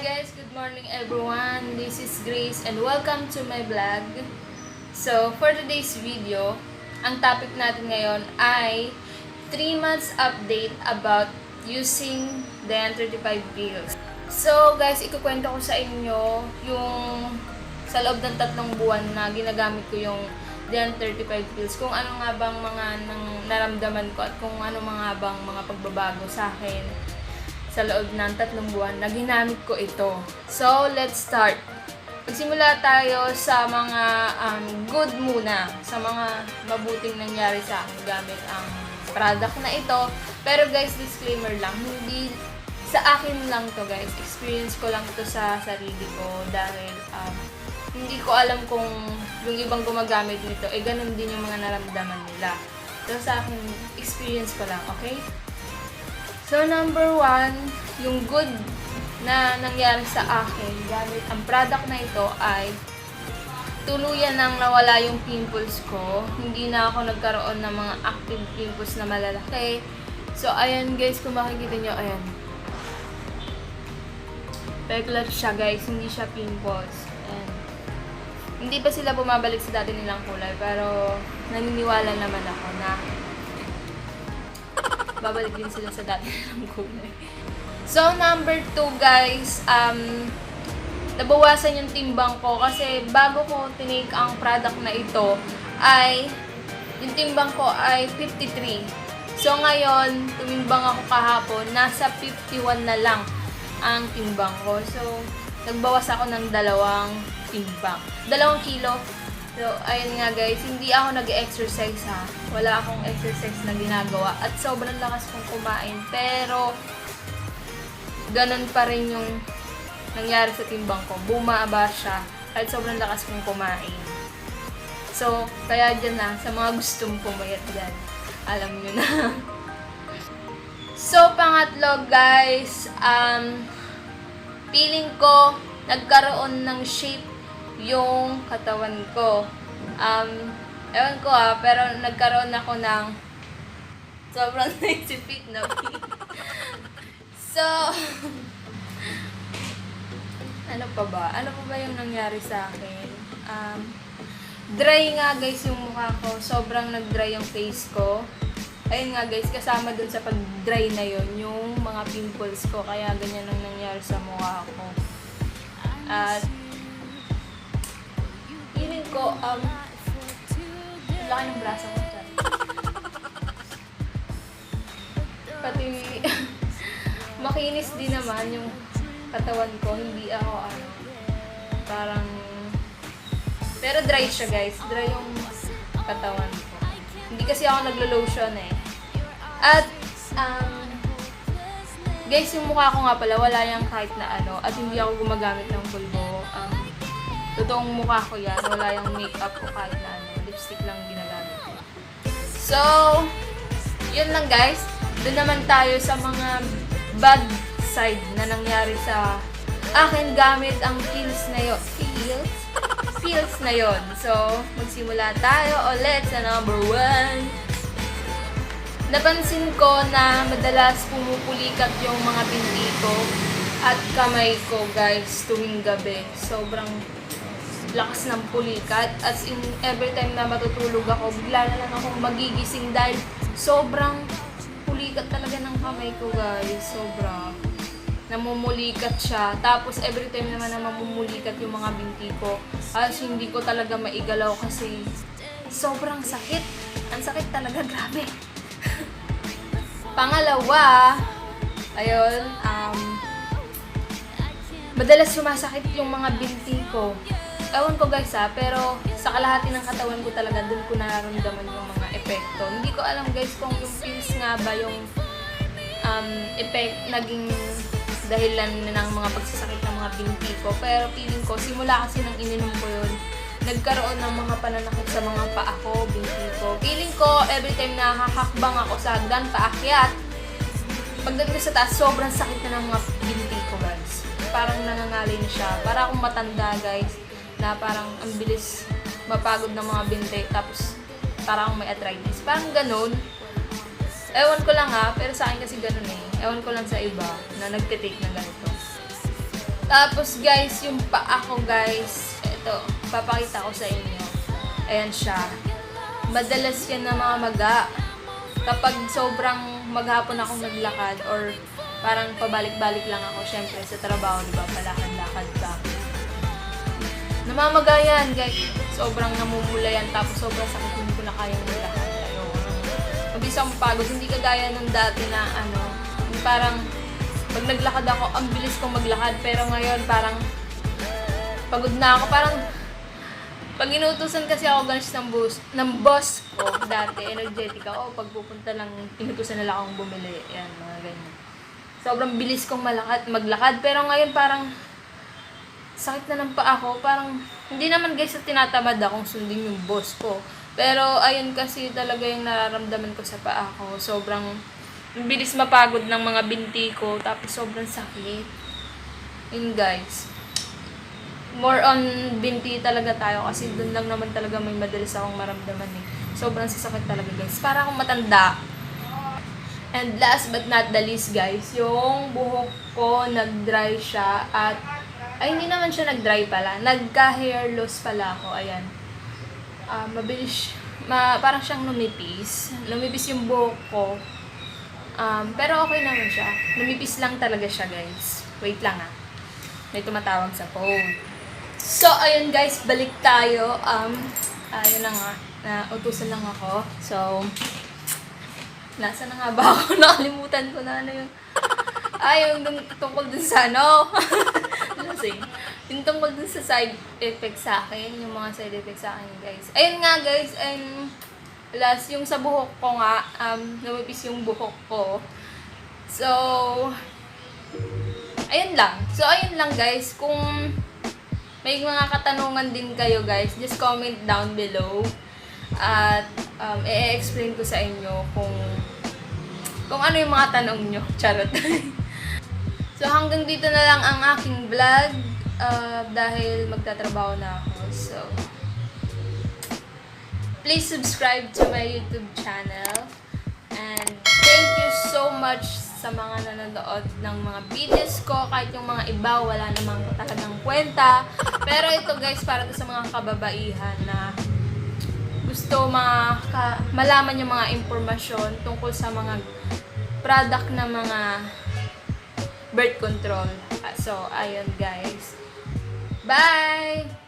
guys, good morning everyone. This is Grace and welcome to my vlog. So, for today's video, ang topic natin ngayon ay 3 months update about using the N35 pills. So, guys, ikukwento ko sa inyo yung sa loob ng tatlong buwan na ginagamit ko yung Dian 35 pills, kung ano nga bang mga nang naramdaman ko at kung ano mga bang mga pagbabago sa akin sa loob ng tatlong buwan na ginamit ko ito. So, let's start. Magsimula tayo sa mga um, good muna, sa mga mabuting nangyari sa akin gamit ang product na ito. Pero guys, disclaimer lang, hindi sa akin lang to guys. Experience ko lang to sa sarili ko dahil um, hindi ko alam kung yung ibang gumagamit nito, eh ganun din yung mga naramdaman nila. So sa akin, experience ko lang, okay? So, number one, yung good na nangyari sa akin gamit ang product na ito ay tuluyan nang nawala yung pimples ko. Hindi na ako nagkaroon ng mga active pimples na malalaki. So, ayan guys, kung makikita nyo, ayan. Regular siya guys, hindi siya pimples. And, hindi pa sila bumabalik sa dati nilang kulay, pero naniniwala naman ako na babalik din sila sa dati nilang kulay. So, number two, guys, um, nabawasan yung timbang ko kasi bago ko tinake ang product na ito, ay, yung timbang ko ay 53. So, ngayon, tumimbang ako kahapon, nasa 51 na lang ang timbang ko. So, nagbawas ako ng dalawang timbang. Dalawang kilo. So, ayun nga guys, hindi ako nag-exercise ha. Wala akong exercise na ginagawa. At sobrang lakas kong kumain. Pero, ganun pa rin yung nangyari sa timbang ko. Bumaba siya. Kahit sobrang lakas kong kumain. So, kaya dyan na, sa mga gustong pumayat dyan. Alam nyo na. so, pangatlo guys, um, feeling ko, nagkaroon ng shape yung katawan ko. Um, ewan ko ah, pero nagkaroon ako ng sobrang nagsipit na so, ano pa ba? Ano pa ba yung nangyari sa akin? Um, dry nga guys yung mukha ko. Sobrang nag-dry yung face ko. Ayun nga guys, kasama dun sa pag-dry na yon yung mga pimples ko. Kaya ganyan ang nangyari sa mukha ko. At ko, um, laki ng braso ko. Char. Pati, makinis din naman yung katawan ko. Hindi ako, ano, parang, pero dry siya guys. Dry yung katawan ko. Hindi kasi ako naglo-lotion eh. At, um, guys, yung mukha ko nga pala, wala yung kahit na ano. At hindi ako gumagamit ng pulbo. Um, totoong mukha ko yan. Wala yung makeup ko kahit na ano. Lipstick lang ginagamit ko. So, yun lang guys. Doon naman tayo sa mga bad side na nangyari sa akin gamit ang pills na yun. Pills? Pills na yon. So, magsimula tayo ulit sa number one. Napansin ko na madalas pumupulikat yung mga binti ko at kamay ko guys tuwing gabi. Sobrang lakas ng pulikat. As in, every time na matutulog ako, bigla na lang akong magigising dahil sobrang pulikat talaga ng kamay ko guys. Sobra. Namumulikat siya. Tapos every time naman na mamumulikat yung mga binti ko, as hindi ko talaga maigalaw kasi sobrang sakit. Ang sakit talaga, grabe. Pangalawa, ayun, um, madalas sumasakit yung mga binti ko. Ewan ko guys ha, pero sa kalahati ng katawan ko talaga, dun ko nararamdaman yung mga epekto. Hindi ko alam guys kung yung pills nga ba yung um, effect, naging dahilan ng mga pagsasakit ng mga binti ko. Pero feeling ko, simula kasi nang ininom ko yun, nagkaroon ng mga pananakit sa mga paa ko, binti ko. Feeling ko, every time na hahakbang ako sa hagdan, paakyat, pagdating ko sa taas, sobrang sakit na ng mga binti ko, guys. Parang nangangalay na siya. Para akong matanda, guys, na parang ang bilis mapagod ng mga binti. Tapos, parang may arthritis. Parang ganun. Ewan ko lang ha, pero sa akin kasi ganun eh. Ewan ko lang sa iba na nagtitake na ganito. Tapos guys, yung paa ko guys, ito, papakita ko sa inyo. Ayan siya. Madalas yan na mga maga. Kapag sobrang maghapon akong naglakad or parang pabalik-balik lang ako, syempre sa trabaho, di ba, palakad-lakad ka. Namamaga yan, guys. Sobrang namumula yan, tapos sobrang sakit, hindi ko na kayang maglakad. Ayoko. Mabilis akong pagod, hindi kagaya nung dati na ano, parang pag naglakad ako, ang bilis kong maglakad. Pero ngayon, parang pagod na ako. Parang pag inutusan kasi ako ganis ng boss, ng boss ko dati, energetic ako. Pag pupunta lang, inutusan nila akong bumili. Yan, mga ganyan. Sobrang bilis kong malakad, maglakad. Pero ngayon parang sakit na ng paa ko. Parang hindi naman guys sa tinatamad akong sundin yung boss ko. Pero ayun kasi talaga yung nararamdaman ko sa paa ko. Sobrang ang bilis mapagod ng mga binti ko. Tapos sobrang sakit. Yun guys. More on binti talaga tayo kasi doon lang naman talaga may madalas akong maramdaman eh. Sobrang sasakit talaga guys. Para akong matanda. And last but not the least guys, yung buhok ko nag-dry siya at ay hindi naman siya nag-dry pala. Nagka-hair loss pala ako. Ayan. Ah, mabilis ma, parang siyang lumipis. Lumipis yung buhok ko. Um, pero okay naman siya. Lumipis lang talaga siya, guys. Wait lang ah. May tumatawag sa phone. So, ayun guys, balik tayo. Um, ayun na nga. Na utusan lang ako. So, nasa na nga ba ako? Nakalimutan ko na ano yung... Ay, yung tungkol dun sa ano. Lasing. Yung tungkol dun sa side effects sa akin. Yung mga side effects sa akin, guys. Ayun nga, guys. And last, yung sa buhok ko nga, um, lumipis yung buhok ko. So, ayun lang. So, ayun lang, guys. Kung may mga katanungan din kayo, guys, just comment down below. At, um, i-explain ko sa inyo kung kung ano yung mga tanong nyo. Charot. So, hanggang dito na lang ang aking vlog. uh, dahil magtatrabaho na ako. So, please subscribe to my YouTube channel. And thank you so much sa mga nanonood ng mga videos ko. Kahit yung mga iba, wala namang talagang kwenta. Pero ito guys, para to sa mga kababaihan na gusto mga ka- malaman yung mga impormasyon tungkol sa mga product na mga birth control. Ah, So, ayun guys. Bye!